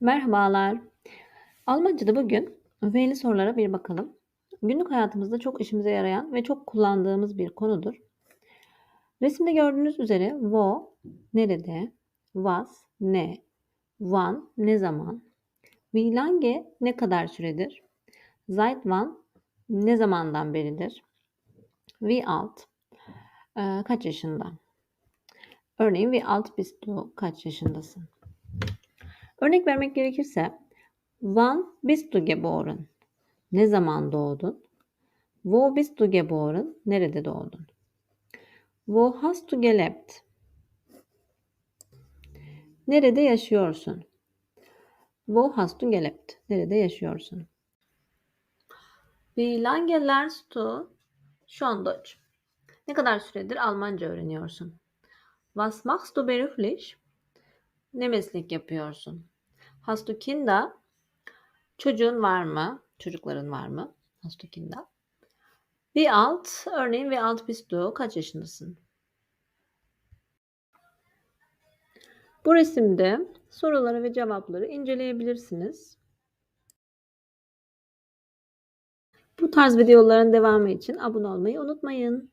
Merhabalar. Almanca'da bugün öğeli sorulara bir bakalım. Günlük hayatımızda çok işimize yarayan ve çok kullandığımız bir konudur. Resimde gördüğünüz üzere wo nerede, was ne, wann ne zaman, wie lange ne kadar süredir, seit wann ne zamandan beridir, wie alt kaç yaşında. Örneğin wie alt bist du kaç yaşındasın. Örnek vermek gerekirse Wann bist du geboren? Ne zaman doğdun? Wo bist du geboren? Nerede doğdun? Wo hast du gelebt? Nerede yaşıyorsun? Wo hast du gelebt? Nerede yaşıyorsun? Wie lange lernst du schon Deutsch? Ne kadar süredir Almanca öğreniyorsun? Was machst du beruflich? Ne meslek yapıyorsun? Hast du Kinder? Çocuğun var mı? Çocukların var mı? Hast du Kinder? Wie alt? Örneğin wie alt bist? Kaç yaşındasın? Bu resimde soruları ve cevapları inceleyebilirsiniz. Bu tarz videoların devamı için abone olmayı unutmayın.